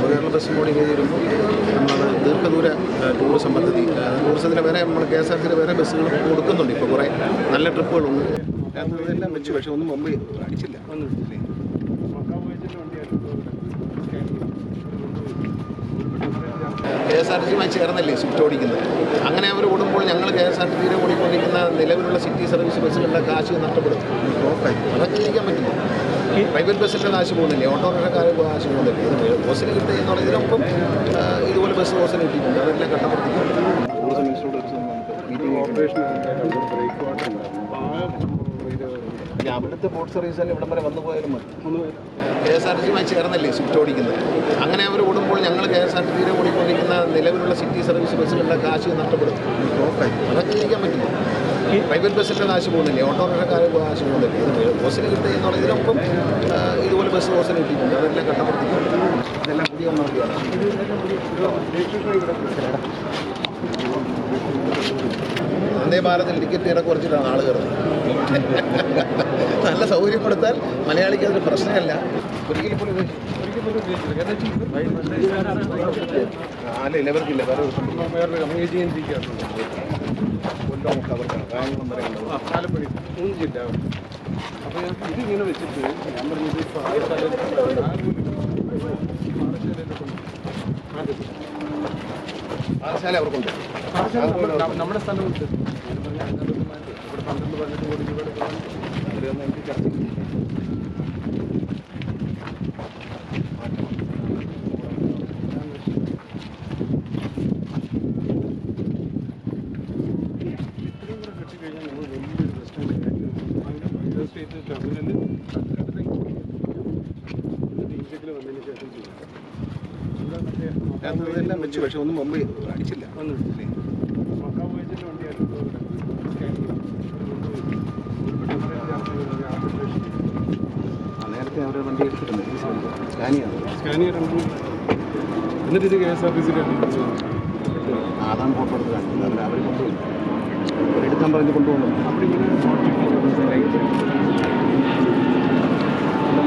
നവകേരള ബസ്സും കൂടി ചെയ്തിരുന്നു. നമ്മളത് ദീർഘദൂര ടൂറിസം പദ്ധതി ടൂറിസത്തിന്റെ വേറെ നമ്മൾ കെ എസ് ആർ സിയുടെ വേറെ ബസ്സുകൾ കൊടുക്കുന്നുണ്ട്. ഇപ്പോൾ കുറേ നല്ല ട്രിപ്പുകളുണ്ട്. അതെല്ലാം വെച്ച്. പക്ഷെ ഒന്നും മുമ്പ് അടിച്ചില്ല. കെ എസ് ആർ ടിയുമായി ചേർന്നല്ലേ സ്വിഫ്റ്റ് ഓടിക്കുന്നത്? അങ്ങനെ അവർ ഓടുമ്പോൾ ഞങ്ങൾ കെ എസ് ആർ ടി തീരെ ഓടിക്കൊണ്ടിരിക്കുന്ന നിലവിലുള്ള സിറ്റി സർവീസ് ബസ്സുകളുടെ കാശ് നഷ്ടപ്പെടും. അതൊക്കെ ചിന്തിക്കാൻ പറ്റില്ല. പ്രൈവറ്റ് ബസ്സിന്റെ കാശ് പോകുന്നില്ലേ ഓട്ടോറിക്ഷക്കാർ കാശ് പോകുന്നില്ലേ ഇത് ബസ്സിന് കിട്ടുക എന്നുള്ള ഇതിനൊപ്പം ഇതുപോലെ ബസ് ബോസിന് കിട്ടിയിട്ടുണ്ട്. അതെല്ലാം ഇനി അവിടുത്തെ ബോട്ട് സർവീസ് ഇവിടം വരെ വന്നു പോയാലും മതി. ഒന്ന് കെ എസ് ആർ ടിയുമായി ചേർന്നല്ലേ സ്വിഫ്റ്റ് ഓടിക്കുന്നത്? അങ്ങനെ അവർ ഓടുമ്പോൾ ഞങ്ങൾ കെ എസ് ആർ ടി സിയിലെ ഓടിക്കൊണ്ടിരിക്കുന്ന നിലവിലുള്ള സിറ്റി സർവീസ് ബസ്സുകളുടെ കാശ് നഷ്ടപ്പെടും. അതൊക്കെ ചെയ്യാൻ പറ്റില്ല. പ്രൈവറ്റ് ബസ്സിന്റെ കാശ് പോകുന്നില്ലേ? ഓട്ടോറിക്ഷക്കാർ കാശ് പോകുന്നില്ലേ? ഇത് ബസ്സിന് കിട്ടുക എന്നുള്ള ഇതിനൊപ്പം ഇതുപോലെ ബസ് ബോസിന് കിട്ടിയിട്ടുണ്ട്. അതെല്ലാം കട്ടപ്പെടുത്തിയിട്ടുണ്ട് അതെല്ലാം പുതിയ ഒന്നാണ് വന്ദേ ഭാരതിൽ ടിക്കറ്റ് ഇട കുറച്ചിട്ടാണ് ആൾ കയറുന്നത്. നല്ല സൗകര്യം കൊടുത്താൽ മലയാളിക്ക് അതൊരു പ്രശ്നമല്ല. ഒരിക്കലും ഇല്ല ഇവർക്കില്ല. വേറെ ഒരു സംഭവം. വേറൊരു നമുക്ക് അവർക്കാണ് കായംകുളം വരെ ഉള്ളത്. ആലപ്പുഴ മൂന്ന് ജില്ല അപ്പോൾ ഇതിങ്ങനെ വെച്ചിട്ട് ഞാൻ പറഞ്ഞത് പാഠശാല അവർക്കുണ്ട് നമ്മുടെ- സ്ഥലമുണ്ട് ഇവിടെ പന്ത്രണ്ട് പതിനെട്ട് കോടി രൂപയുടെ പ്ലാൻ എനിക്ക് ചർച്ച സ്റ്റേറ്റ് ടെർമിനൽ വന്നതിന് ശേഷം ചെയ്യും. വെച്ചു പക്ഷെ ഒന്നും മുമ്പ് അടിച്ചില്ല വന്നിട്ടില്ലേ? വണ്ടിയായിരുന്നു നേരത്തെ അവരുടെ വണ്ടി എടുത്തിട്ടുണ്ട്. സ്കാനിയാണ് എന്നിട്ട് ഇത് കെ എസ് ആർ ടി സിയിലാണ് അതാണ് ഫോട്ടോ എടുത്ത് കാണിക്കുന്നത് അവർ കൊണ്ടുപോയി. അവരെടുക്കാൻ പറഞ്ഞ് കൊണ്ടുപോകുന്നു അവിടെ ഇങ്ങനെ വേളിയിലേക്ക് ആക്കണം കഴിഞ്ഞിട്ട് വെളിയിൽ അപ്പുറത്തേക്ക് വെളിയിലേക്ക് പോകാൻ എളുപ്പം ഈ ആഫ്രിക്കൻ പ്രായം നല്ല വളം കാണാൻ പറ്റുമോ ഉല്ലാസേ അത്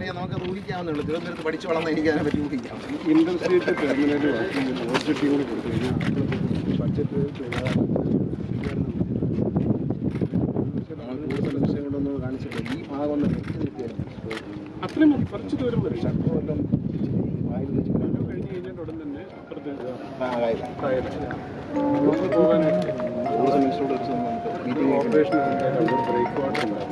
ഞാനേ നമുക്ക് ഊഹിക്കാവുന്നുള്ളൂ തിരുവനന്തപുരത്ത് പഠിച്ചു വളർന്ന എനിക്ക് അതിനെ പറ്റി ഊഹിക്കാം. ഇൻഡസ്ട്രിയൽ ടെർമിനൽ ഓർജിറ്റി കൂടി കൊടുത്തു കഴിഞ്ഞാൽ ബഡ്ജറ്റ് നമ്മൾ കൂടുതൽ വിഷയങ്ങളൊന്നും കാണിച്ചിട്ടില്ല. ഈ ഭാഗം ഒന്ന് അത്രയും മതി. കുറച്ച് ദൂരം വരും. ഇത് കഴിഞ്ഞ് കഴിഞ്ഞാൽ ഉടൻ തന്നെ അപ്പുറത്ത് പോകാനായിട്ട് ടൂറിസം മിനിസ്റ്ററോട് ഓപ്പറേഷൻ ബ്രേക്ക് വാട്ടർ ഉണ്ടായിരുന്നു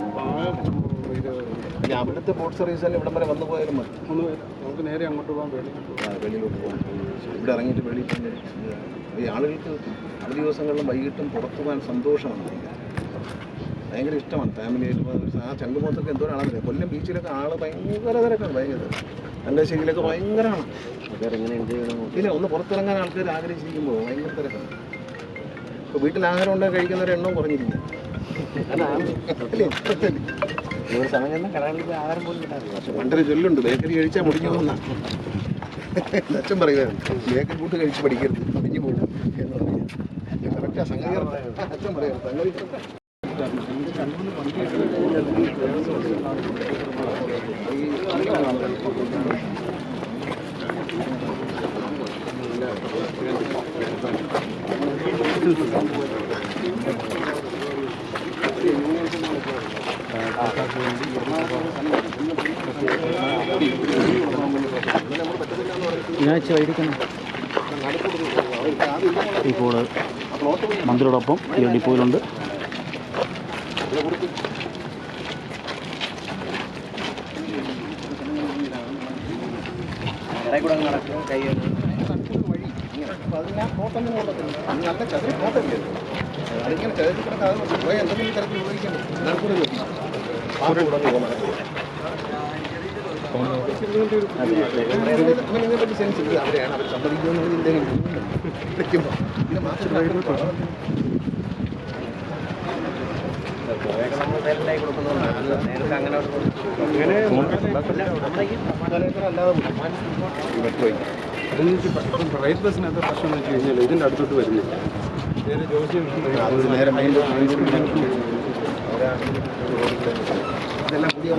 അവിടുത്തെ ബോട്ട് സർവീസ് തന്നെ ഇവിടം വരെ വന്നു പോയാലും മതി. ഒന്ന് നമുക്ക് നേരെ അങ്ങോട്ട് ആ, വെളിയിലോട്ട് പോകാൻ ഇവിടെ ഇറങ്ങിയിട്ട് വെളിയിൽ ഈ ആളുകൾക്ക് അവധി ദിവസങ്ങളിലും വൈകിട്ടും പുറത്തു പോകാൻ സന്തോഷമാണ്. ഭയങ്കര ഇഷ്ടമാണ് ഫാമിലിയായിട്ട് ആ ചങ്കുമോത്തൊക്കെ എന്തോ ആണെന്നില്ല കൊല്ലം ബീച്ചിലൊക്കെ ആൾ ഭയങ്കര തിരക്കാണ് ഭയങ്കര തങ്കശ്ശേരിയിലൊക്കെ ഭയങ്കരമാണ് ഇല്ല ഒന്ന് പുറത്തിറങ്ങാൻ ആൾക്കാർ ആഗ്രഹിച്ചിരിക്കുമ്പോൾ ഭയങ്കര തിരക്കാണ്. ഇപ്പോൾ വീട്ടിൽ ആഹാരം ഉണ്ടാക്കി കഴിക്കുന്നവരുടെ എണ്ണം കുറഞ്ഞിരിക്കും അല്ലേ? പക്ഷെ പണ്ടൊരു ചൊല്ലുണ്ട് ബേക്കറി കഴിച്ചാൽ മുടിഞ്ഞു പോകുന്ന അച്ഛൻ പറയുക ബേക്കറി ഫുഡ് കഴിച്ച് പഠിക്കരുത് മുടിഞ്ഞു പോകും എന്ന്. അച്ഛൻ പറയാം correct ആ. ഞായറാഴ്ച വൈകിട്ട് ഇപ്പോൾ മന്ത്രിയോടൊപ്പം ഈ ഡിപ്പോയിലുണ്ട് ഇങ്ങനെ നല്ല ചതുര പോട്ടല്ലേ അത്? അതിങ്ങനെ ചതുരി കിടക്കാതെ പോയാൽ എന്തെങ്കിലും തരത്തിൽ ഉപയോഗിക്കാൻ പറ്റും. നടക്കൂടെ പ്രൈവറ്റ് ബസ്സിനകത്ത് പ്രശ്നം എന്ന് വെച്ച് കഴിഞ്ഞാൽ ഇതിന്റെ അടുത്തോട്ട് വരുന്നില്ല നേരെ ജോസ്യം നേരെ മെയിൻ ഇതെല്ലാം പുതിയ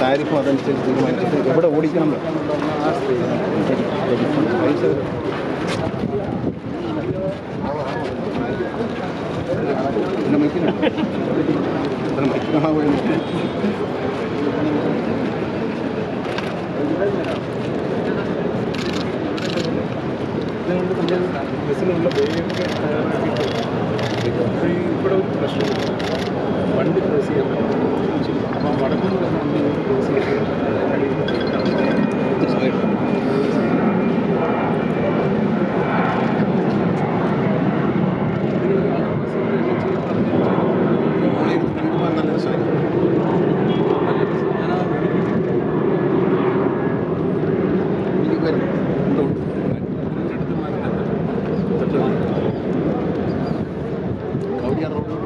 താരിഫും അതനുസരിച്ച് തീരുമാനിച്ചിട്ട് എവിടെ ഓടിക്കണം പൈസ പിന്നെ മൈക്കിനുണ്ട് പിന്നെ മൈക്ക് കാണാൻ പോയി ബസ്സിനുള്ള പേരൊക്കെ ഇവിടെ ഒരു പ്രശ്നമില്ല വണ്ടി ക്രോസ് ചെയ്യാൻ പറ്റും അപ്പം വടക്കുന്നുള്ള വണ്ടി ക്രോസ് ചെയ്യാൻ കണ്ടുപോകാൻ നല്ല രസമായിരിക്കും എനിക്ക് വരും എന്തുകൊണ്ട് കവടിയാർ റോഡിൽ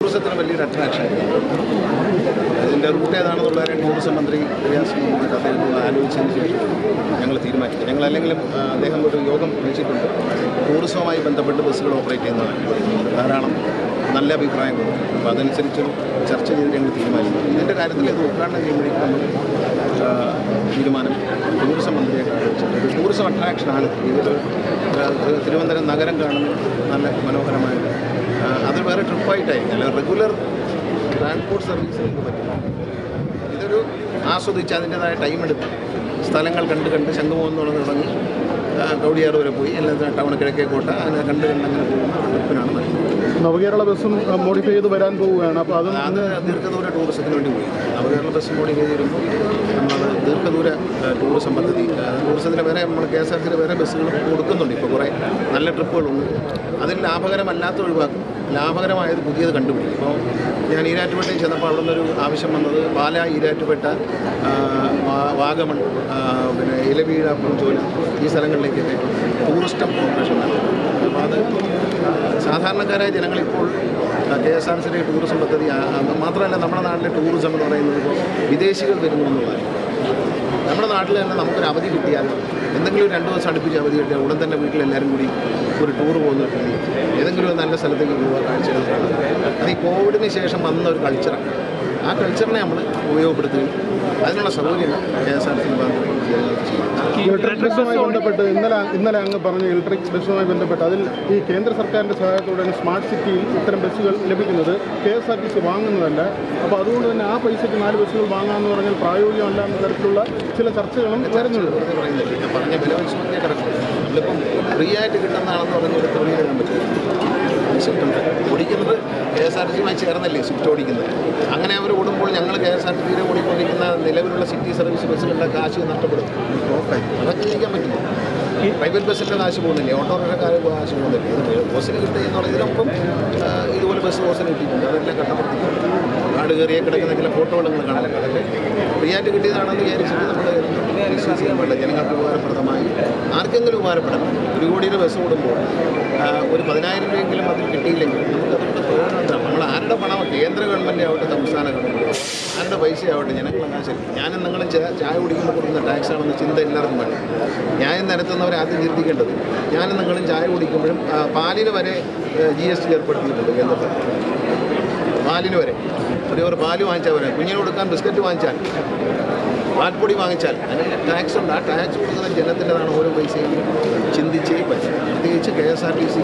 ടൂറിസത്തിന് വലിയൊരു അട്രാക്ഷൻ അതിന്റെ റൂട്ട് ഏതാണെന്നുള്ള കാര്യം ടൂറിസം മന്ത്രി റിയാസ് മുഹമ്മദ് അദ്ദേഹം ആലോചിച്ചതിന് ശേഷം ഞങ്ങൾ തീരുമാനിച്ചു ഞങ്ങൾ അല്ലെങ്കിലും ആ, അദ്ദേഹം ഒരു യോഗം വിളിച്ചിട്ടുണ്ട് ടൂറിസവുമായി ബന്ധപ്പെട്ട് ബസ്സുകൾ ഓപ്പറേറ്റ് ചെയ്യുന്നതാണ് ധാരാളം നല്ല അഭിപ്രായം കൊടുത്തു. അപ്പോൾ അതനുസരിച്ച് ചർച്ച ചെയ്ത് ഞങ്ങൾ തീരുമാനിക്കും ഇതിന്റെ കാര്യത്തിൽ ഇത് ഉദ്ഘാടനം ചെയ്യുമ്പോഴേക്കും നമ്മൾ തീരുമാനം ടൂറിസം മന്ത്രിയെ ഒരു ടൂറിസം അട്രാക്ഷനാണ് ഇത്. തിരുവനന്തപുരം നഗരം കാണുന്നത് നല്ല മനോഹരമായിട്ട് അത് വേറെ ട്രിപ്പായിട്ടായിരിക്കും അല്ല റെഗുലർ ട്രാൻസ്പോർട്ട് സർവീസ് നമുക്ക് പറ്റില്ല ഇതൊരു ആസ്വദിച്ച് അതിന്റെതായ ടൈം എടുത്ത് സ്ഥലങ്ങൾ കണ്ട് കണ്ട് ശംഖുമോഹൻ തുടങ്ങി ആ, വരെ പോയി. എല്ലാ ടൗൺ കിഴക്കേക്കോട്ട അങ്ങനെ കണ്ട് കണ്ടങ്ങനെ പോകുന്ന. നവകേരള ബസ്സും മോഡിഫൈ ചെയ്ത് വരാൻ പോവുകയാണ്. അപ്പോൾ അത് അത് ദീർഘദൂര ടൂറിസത്തിന് വേണ്ടി പോയി. നവകേരള ബസ് മോഡിഫൈ ചെയ്തിരുമ്പോൾ നമ്മൾ ദീർഘദൂര ടൂറിസം പദ്ധതി ടൂറിസത്തിന് വേറെ നമ്മൾ കെ എസ് ആർ സിയിൽ വേറെ ബസ്സുകൾ കൊടുക്കുന്നുണ്ട്. ഇപ്പോൾ കുറേ നല്ല ട്രിപ്പുകളുണ്ട്. അതിൽ ലാഭകരമല്ലാത്ത ഒഴിവാക്കും. ലാഭകരമായത് പുതിയത് കണ്ടുപിടിക്കും. ഇപ്പോൾ ഞാൻ ഈരാറ്റുപേട്ടയിൽ ചെന്നപ്പോൾ അവിടെ നിന്നൊരു ആവശ്യം വന്നത് പാല ഈരാറ്റുപേട്ട വാഗമൺ പിന്നെ ഇലവീഴ പൂഞ്ചോല ഈ സ്ഥലങ്ങളിലേക്കൊക്കെ ടൂറിസ്റ്റ് കോർപ്പറേഷൻ നടത്തും അത് സാധാരണക്കാരായ ജനങ്ങളിപ്പോൾ കെ എസ് ആർ സിയുടെ ടൂറിസം പദ്ധതി മാത്രമല്ല നമ്മുടെ നാട്ടിലെ ടൂറിസം എന്ന് പറയുന്നത് ഇപ്പോൾ വിദേശികൾ വരുന്നു എന്നുള്ളതാണ് നമ്മുടെ നാട്ടിൽ തന്നെ നമുക്കൊരു അവധി കിട്ടിയാൽ എന്തെങ്കിലും രണ്ട് ദിവസം അടുപ്പിച്ച് അവധി കിട്ടിയാൽ ഉടൻ തന്നെ വീട്ടിലെല്ലാവരും കൂടി ഒരു ടൂർ പോകുന്ന ഏതെങ്കിലും ഒരു നല്ല സ്ഥലത്തേക്ക് പോവുക കാഴ്ചകൾ അത് ഈ കോവിഡിന് ശേഷം വന്ന ഒരു കൾച്ചറാണ് ആ കൾച്ചറിനെ നമ്മൾ ഉപയോഗപ്പെടുത്തുകയും അതിനുള്ള സൗകര്യം കെ എസ് ആർ സി ഭാഗത്ത് ജനങ്ങൾക്ക് ചെയ്യും ഇലക്ട്രിക് ബസ്സുമായി ബന്ധപ്പെട്ട് ഇന്നലെ ഇന്നലെ അങ്ങ് പറഞ്ഞ ഇലക്ട്രിക് ബസ്സുമായി ബന്ധപ്പെട്ട്. അതിൽ ഈ കേന്ദ്ര സർക്കാരിന്റെ സഹായത്തോടെയാണ് സ്മാർട്ട് സിറ്റിയിൽ ഇത്തരം ബസ്സുകൾ ലഭിക്കുന്നത്. K S R T C വാങ്ങുന്നതല്ല. അപ്പോൾ അതുകൊണ്ട് തന്നെ ആ പൈസയ്ക്ക് നാല് ബസ്സുകൾ വാങ്ങാമെന്ന് പറഞ്ഞാൽ പ്രായോഗികമല്ല എന്ന തരത്തിലുള്ള ചില ചർച്ചകളും വരുന്നുണ്ട്. നമ്മളിപ്പം ഫ്രീ ആയിട്ട് കിട്ടുന്നതാണെന്ന് പറഞ്ഞ് ഒരു തൊഴിൽ ഇടാൻ പറ്റില്ല സ്വിഫ്റ്റ് ഉണ്ട്. ഓടിക്കുന്നത് കെ എസ് ആർ ടി സിയുമായി ചേർന്നല്ലേ സ്വിഫ്റ്റ് ഓടിക്കുന്നത്? അങ്ങനെ അവർ ഓടുമ്പോൾ ഞങ്ങൾ കെ എസ് ആർ ടി സിയിലെ ഓടിക്കൊണ്ടിരിക്കുന്ന നിലവിലുള്ള സിറ്റി സർവീസ് ബസ്സുകളുടെ കാശ് നഷ്ടപ്പെടും. അതൊക്കെ ചെയ്യാൻ പറ്റില്ല? പ്രൈവറ്റ് ബസ്സിന്റെ കാശ് പോകുന്നില്ലേ ഓട്ടോറിക്ഷക്കാർ കാശ് പോകുന്നില്ലേ ഇത് ബസ്സിന് കിട്ടുക എന്നുള്ളത് ഇതിനൊപ്പം ഇതുപോലെ ബസ് ബോസിന് കിട്ടിയിട്ടുണ്ട്. അതെല്ലാം കട്ടപ്പെടുത്തിയിട്ടുണ്ട് കാട് കയറിയ കിടക്കുന്ന ചില ഫോട്ടോകൾ നിങ്ങൾ കാണാനൊക്കെ അതൊക്കെ ഫ്രീ ആയിട്ട് കിട്ടിയതാണെന്ന് വിചാരിച്ചിട്ട് നമ്മൾ മിസ്യൂസ് ചെയ്യാൻ ജനങ്ങൾക്ക് ഉപകാരപ്രദമായി. ആർക്കെങ്കിലും ഉപകാരപ്പെടണം. ഒരു കോടിയുടെ ബസ് ഓടുമ്പോൾ ഒരു പതിനായിരം രൂപയെങ്കിലും അതിൽ കിട്ടിയില്ലെങ്കിൽ നമുക്കതുകൊണ്ട് പ്രയോജനം ആരുടെ പണം കേന്ദ്ര ഗവൺമെന്റ് ആവട്ടെ സംസ്ഥാന ഗവൺമെന്റ് ആരുടെ ആവട്ടെ ജനങ്ങളെല്ലാം കാശ് ഞാനും നിങ്ങളും ചായ കുടിക്കുമ്പോൾ കൊടുക്കുന്ന ടാക്സ് ആണെന്ന ചിന്ത എല്ലാവർക്കും വേണം ന്യായം നിരത്തുന്നവരെ ആദ്യം ചിന്തിക്കേണ്ടത് ഞാനും നിങ്ങളും ചായ കുടിക്കുമ്പോഴും പാലിന് വരെ ജി എസ് ടി ഏർപ്പെടുത്തിയിട്ടുണ്ട് കേന്ദ്രത്തിൽ. പാലിന് വരെ. ഒരു പാൽ വാങ്ങിച്ചാൽ വരെ കുഞ്ഞിന് കൊടുക്കാൻ ബിസ്ക്കറ്റ് വാങ്ങിച്ചാൽ. പാൽപ്പൊടി വാങ്ങിച്ചാൽ. അതിന് ടാക്സ് ഉണ്ട്. ആ ടാക്സ് കൊടുക്കുന്ന ജനത്തിന്റെതാണ് ഓരോ പൈസയും ചിന്തിച്ചേ പറ്റും. പ്രത്യേകിച്ച് K S R T C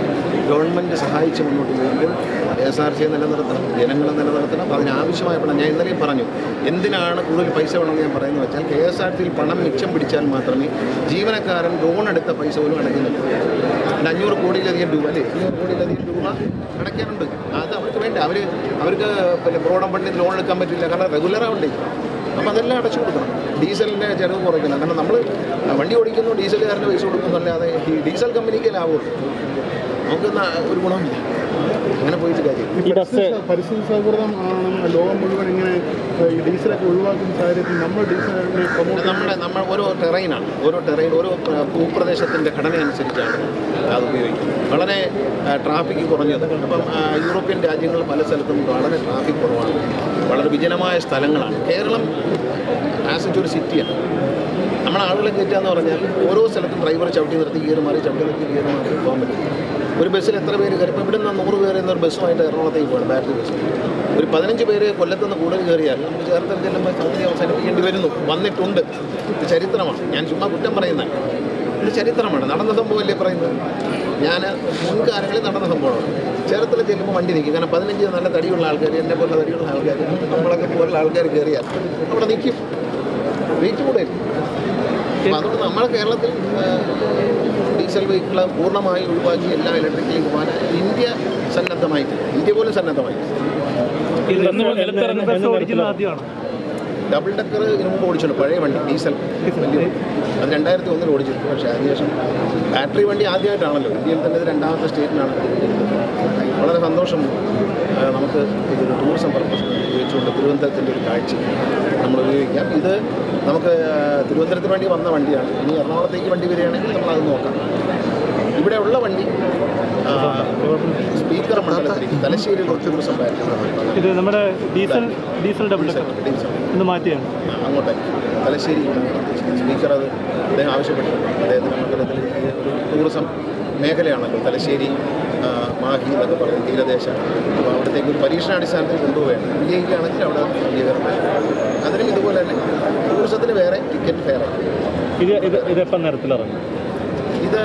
government സഹായിച്ച് മുന്നോട്ട് പോകുമ്പോൾ കെ എസ് ആർ സിയെ നിലനിർത്തണം ജനങ്ങളെ നിലനിർത്തണം. അതിനാവശ്യമായ പണം ഞാൻ ഇന്നലെയും പറഞ്ഞു. എന്തിനാണ് കൂടുതൽ പൈസ വേണമെന്ന് ഞാൻ പറയുന്നത് വെച്ചാൽ കെ എസ് ആർ ടിയിൽ പണം മിച്ചം പിടിച്ചാൽ മാത്രമേ ജീവനക്കാരൻ ലോൺ എടുത്ത പൈസ പോലും അടയ്ക്കുന്നുള്ളൂ. അതിന് അഞ്ഞൂറ് കോടിയിലധികം രൂപ അല്ലേ? അഞ്ഞൂറ് കോടിയിലധികം രൂപ അടയ്ക്കാനുണ്ട്. അത് അവർക്ക് വേണ്ട. അവർ അവർക്ക് പിന്നെ പ്രോഡം ഫണ്ടിൽ ലോൺ എടുക്കാൻ പറ്റില്ല. കാരണം റെഗുലർ ആവണ്ടേ? അപ്പോൾ അതെല്ലാം അടച്ചു കൊടുക്കണം. ഡീസലിന്റെ ചിലവ് കുറയ്ക്കണം. കാരണം നമ്മൾ വണ്ടി ഓടിക്കുന്നു ഡീസലുകാരന്റെ പൈസ കൊടുക്കുന്നല്ലാതെ ഈ ഡീസൽ കമ്പനിക്ക് ലാഭമുള്ളൂ നമുക്ക് ഒരു ഗുണമില്ല അങ്ങനെ പോയിട്ട് കാര്യം ഈ പരിസ്ഥിതി പരിസ്ഥിതി സൗഹൃദം ലോകം മുഴുവൻ ഇങ്ങനെ ഡീസലൊക്കെ ഒഴിവാക്കുന്ന സാഹചര്യത്തിൽ നമ്മൾ ഡീസലിനെ പ്രൊമോട്ട് നമ്മുടെ നമ്മൾ ഓരോ ടെറൈനാണ് ഓരോ ടെറൈൻ ഓരോ പ്ര- ഭൂപ്രദേശത്തിന്റെ ഘടന അനുസരിച്ചാണ് അത് ഉപയോഗിക്കുന്നത്. വളരെ ട്രാഫിക് കുറഞ്ഞത്. അപ്പം യൂറോപ്യൻ രാജ്യങ്ങൾ പല സ്ഥലത്തും വളരെ ട്രാഫിക് കുറവാണ്. വളരെ വിജനമായ സ്ഥലങ്ങളാണ്. കേരളം ആസ് ഒരു സിറ്റിയാണ് നമ്മൾ ആളുകളെ കയറ്റുക എന്ന് പറഞ്ഞാൽ ഓരോ സ്ഥലത്തും ഡ്രൈവർ ചവിട്ടി നിർത്തി ഗിയർ മാറി ചവിട്ടി നിർത്തി ഗിയർ മാറി പോകാൻ പറ്റും ഒരു ബസ്സിൽ എത്ര പേര് കയറി? ഇപ്പോൾ ഇവിടെ നിന്ന് നൂറ് പേര് എന്നൊരു ബസ്സുമായിട്ട് എറണാകുളത്തേക്ക് പോകണം ബാറ്ററി ബസ്. ഒരു പതിനഞ്ച് പേര് കൊല്ലത്തുനിന്ന് കൂടുതൽ കയറിയാൽ നമുക്ക് ചേർത്തല ചെല്ലുമ്പോൾ സംഗതി അവസാനിപ്പിക്കേണ്ടി വരുന്നു. വന്നിട്ടുണ്ട്. ഇത് ചരിത്രമാണ്. ഞാൻ ചുമ്മാ കുറ്റം പറയുന്ന ഇത് ചരിത്രമാണ്. നടന്ന സംഭവമല്ലേ പറയുന്നത്? ഞാൻ മുൻകാലങ്ങളിൽ നടന്ന സംഭവമാണ്. ചേർത്തല ചെല്ലുമ്പോൾ വണ്ടി നിൽക്കും. കാരണം പതിനഞ്ച് നല്ല തടിയുള്ള ആൾക്കാർ എന്നെ പോലെ തടിയുള്ള ആൾക്കാർ നമ്മളൊക്കെ പോലുള്ള ആൾക്കാർ കയറിയാൽ അവിടെ നിൽക്കും. വെയിറ്റ് കൂടെ അതുകൊണ്ട് നമ്മുടെ കേരളത്തിൽ ഡീസൽ വെഹിക്കിൾ പൂർണമായി ഒഴിവാക്കി എല്ലാ ഇലക്ട്രിക്കലും പോകാൻ ഇന്ത്യ സന്നദ്ധമായിട്ടില്ല ഇന്ത്യ പോലും സന്നദ്ധമായിട്ട് ഡബിൾ ഡക്കർ ഇതിനു മുമ്പ് ഓടിച്ചുള്ളൂ പഴയ വണ്ടി ഡീസൽ വലിയ അത് രണ്ടായിരത്തി ഒന്നിൽ ഓടിച്ചിട്ടു പക്ഷേ അതിനുശേഷം ബാറ്ററി വണ്ടി ആദ്യമായിട്ടാണല്ലോ. ഇന്ത്യയിൽ തന്നെ ഇത് രണ്ടാമത്തെ സ്റ്റേറ്റിനാണ് വളരെ സന്തോഷം നമുക്ക് ഇതൊരു ടൂറിസം പർപ്പസ് ഉപയോഗിച്ചുകൊണ്ട് തിരുവനന്തപുരത്തിന്റെ ഒരു കാഴ്ച നമ്മൾ ഉപയോഗിക്കാം. ഇത് നമുക്ക് തിരുവനന്തപുരത്തിന് വേണ്ടി വന്ന വണ്ടിയാണ്. ഇനി എറണാകുളത്തേക്ക് വണ്ടി വരികയാണെങ്കിൽ നമ്മളത് നോക്കാം. ഇവിടെയുള്ള വണ്ടി സ്പീക്കർ തലശ്ശേരി കുറച്ച് ദിവസം ഇത് നമ്മുടെ ഡീസൽ ഡീസൽ ഡബിൾ ഇന്ന് മാറ്റിയാണ്. അങ്ങോട്ടെ. തലശ്ശേരി സ്പീക്കർ അത് അദ്ദേഹം ആവശ്യപ്പെട്ടിട്ടുണ്ട് അദ്ദേഹത്തിന് മണ്ഡലത്തിൽ ഒരു ടൂറിസം മേഖലയാണല്ലോ തലശ്ശേരി മാഹി എന്നൊക്കെ പറയുന്നത് തീരദേശം. അപ്പോൾ അവിടത്തേക്ക് ഒരു പരീക്ഷണാടിസ്ഥാനത്തിൽ കൊണ്ടുപോവുകയാണ്. വിജയിക്കുകയാണെങ്കിൽ അവിടെ അംഗീകാരം അതിലും അതിനും ഇതുപോലെ തന്നെ ടൂറിസത്തിന് വേറെ ടിക്കറ്റ് ഫെയർ ഇത് ഇത് ഇതെപ്പം നിരത്തിലിറങ്ങും? ഇത്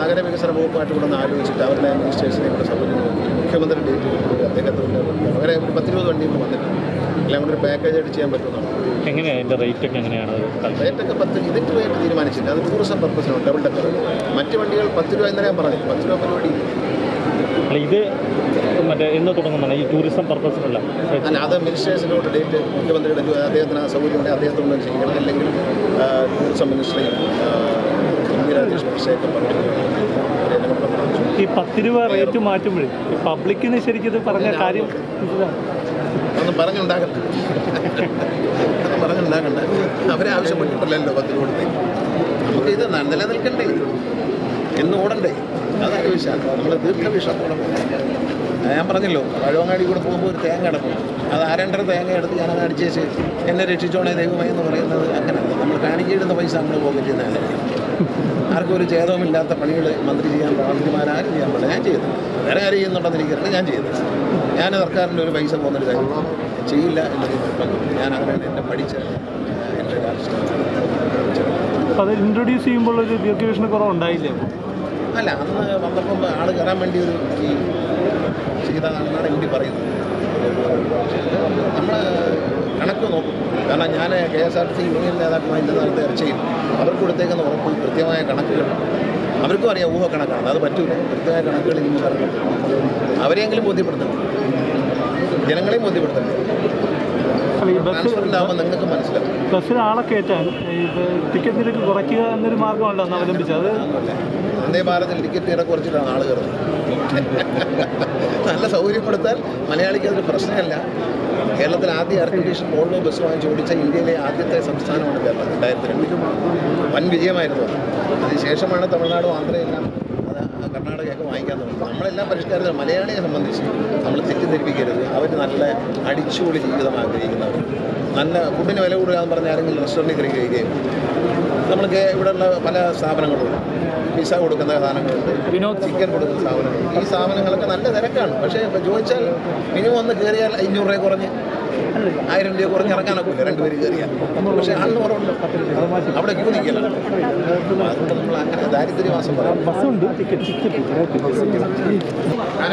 നഗരവികസന വകുപ്പായിട്ട് കൂടെ ഒന്ന് ആലോചിച്ചിട്ട് അവരുടെ അഡ്മിനിസ്ട്രേഷനെ കൂടെ സൗകര്യം മുഖ്യമന്ത്രി ഡേറ്റ് കൊടുക്കുക. അദ്ദേഹത്തിന്റെ അങ്ങനെ ഒരു പത്തിരുപത് വണ്ടികൾ വന്നിട്ടുണ്ട്. എല്ലാം കൂടി ഒരു പാക്കേജ് ആയിട്ട് ചെയ്യാൻ പറ്റുന്നതാണ് എങ്ങനെയാണ് അതിന്റെ റേറ്റ് ഒക്കെ എങ്ങനെയാണ്? റേറ്റൊക്കെ പത്ത് ഇതിന്റെ റേറ്റ് തീരുമാനിച്ചില്ല അത് ടൂറിസം പർപ്പസിനാണ് ഡബിൾ ഡക്കർ മറ്റ് വണ്ടികൾ പത്ത് രൂപ ഇന്നലെ ഞാൻ പറഞ്ഞു പത്ത് രൂപ പരിപാടി അല്ല ഇത് മറ്റേ എന്ന് തുടങ്ങുന്നതാണ്. ഈ ടൂറിസം പർപ്പസിനുള്ള അല്ല അത് മിനിസ്റ്റേഴ്സിനോട് ഡേറ്റ് മുഖ്യമന്ത്രിയുടെ അദ്ദേഹത്തിന് ആ ഉണ്ടെങ്കിൽ അദ്ദേഹത്തോട് ചെയ്യണം. അല്ലെങ്കിൽ ടൂറിസം മിനിസ്റ്ററിയും ഈ പത്ത് രൂപ റേറ്റ് മാറ്റുമ്പോഴേ പബ്ലിക്കിന് ശരിക്കും ഇത് പറഞ്ഞ കാര്യം ഒന്നും പറഞ്ഞുണ്ടാകണ്ട ഒന്നും പറഞ്ഞുണ്ടാകണ്ട അവരെ ആവശ്യപ്പെട്ടിട്ടില്ലല്ലോ പത്ത് രൂപ നമുക്ക് ഇത് നിലനിൽക്കണ്ടേ? എന്ന് ഓടണ്ടേ? അതാണ് വിഷയം നമ്മൾ ദീർഘവിഷത്തോടെ ഞാൻ പറഞ്ഞല്ലോ പഴവങ്ങാടി കൂടെ പോകുമ്പോൾ ഒരു തേങ്ങ അടക്കും അത് ആരണ്ടര തേങ്ങ എടുത്ത് ഞാനത് അടിച്ചേച്ച് എന്നെ രക്ഷിച്ചോണേ ദൈവമായി എന്ന് പറയുന്നത് അങ്ങനെയല്ല. നമ്മൾ കാണിക്കേണ്ടുന്ന പൈസ നമ്മൾ പോക്കറ്റ് ആർക്കും ഒരു ഛേദവുമില്ലാത്ത പണികൾ മന്ത്രി ചെയ്യാൻ മന്ത്രിമാരാരും ചെയ്യാൻ പാടില്ല ഞാൻ ചെയ്തു. വേറെ ആരും ചെയ്യുന്നുണ്ടെന്ന് എനിക്കറിയില്ല ഞാൻ ചെയ്തു. ഞാൻ സർക്കാരിന്റെ ഒരു പൈസ പോകുന്നൊരു കാര്യം ചെയ്യില്ല എന്നത് ഞാൻ അങ്ങനെയാണ് എന്റെ പഠിച്ച എന്റെ രാഷ്ട്രീയ അത് ഇൻട്രൊഡ്യൂസ് ചെയ്യുമ്പോൾ ഒരു ദീർഘവീക്ഷണ കുറവുണ്ടായില്ലേ അല്ല അന്ന് വന്നപ്പം ആൾ കയറാൻ വേണ്ടി ഒരു ഈ ചെയ്തതാണെന്നാണ് എം ഡി പറയുന്നത്. നമ്മൾ കണക്ക് നോക്കും. കാരണം ഞാൻ K S R T C union നേതാക്കളുമായി ഇന്ന് നേരത്തെ ചർച്ചയിൽ അവർക്ക് കൊടുത്തേക്കുന്ന ഉറപ്പ് കൃത്യമായ കണക്കുകൾ അവർക്കും അറിയാം ഊഹ കണക്കാണ് അത് പറ്റൂല. കൃത്യമായ കണക്കുകൾ ഇനി പറഞ്ഞു അവരെയെങ്കിലും ബോധ്യപ്പെടുത്തണം. ജനങ്ങളെയും ബോധ്യപ്പെടുത്തണം. ബസ്സിൽ ആളെ കയറ്റാൻ ഇത് ടിക്കറ്റ് നിരക്ക് കുറയ്ക്കുക എന്നൊരു മാർഗമല്ല അന്ന് അവലംബിച്ചത്. വന്ദേ ഭാരതിൽ ടിക്കറ്റ് ഇറ കുറച്ചിട്ടാണ് ആൾ കയറുന്നത്. നല്ല സൗകര്യപ്പെടുത്താൽ മലയാളിക്ക് അതൊരു പ്രശ്നമല്ല. കേരളത്തിൽ ആദ്യ എയർ കണ്ടീഷൻ വോൾവോ ബസ് വാങ്ങിച്ച് ഓടിച്ച ഇന്ത്യയിലെ ആദ്യത്തെ സംസ്ഥാനമാണ് കേരളം രണ്ടായിരത്തി രണ്ടിൽ വൻ വിജയമായിരുന്നു അത്. അതിനുശേഷമാണ് തമിഴ്നാടും ആന്ധ്രയെല്ലാം കർണാടകയൊക്കെ വാങ്ങിക്കാൻ തുടങ്ങി നമ്മളെല്ലാം പരിഷ്കാരത്തിൽ മലയാളിയെ സംബന്ധിച്ച് നമ്മൾ തെറ്റിദ്ധരിപ്പിക്കരുത്. അവർ നല്ല അടിച്ചുപൊളി ജീവിതം ആഗ്രഹിക്കുന്നവർ. നല്ല ഫുഡിന് വില കൂടുക എന്ന് പറഞ്ഞാൽ ആരെങ്കിലും റെസ്റ്റോറന്റിൽ കയറി കഴിക്കുകയും. നമ്മൾക്ക് ഇവിടെയുള്ള പല സ്ഥാപനങ്ങളുണ്ട്. പിസ കൊടുക്കുന്ന സാധനങ്ങളുണ്ട്. വിനോദ്. ചിക്കൻ കൊടുക്കുന്ന സാധനങ്ങളുണ്ട് ഈ സാധനങ്ങളൊക്കെ നല്ല തിരക്കാണ്. പക്ഷേ ചോദിച്ചാൽ മിനിമം ഒന്ന് കയറിയാൽ അഞ്ഞൂറ് രൂപ കുറഞ്ഞ് ആയിരം രൂപ കുറഞ്ഞ് ഇറങ്ങാനൊക്കെ രണ്ടുപേര് കയറിയാൽ പക്ഷേ ആളിന് കുറവുണ്ട് അവിടെ ക്യൂ നിൽക്കില്ല. അതുകൊണ്ട് നമ്മൾ അങ്ങനെ ദാരിദ്ര്യവാസം പറയാം. ബസ്സുണ്ട്. ആ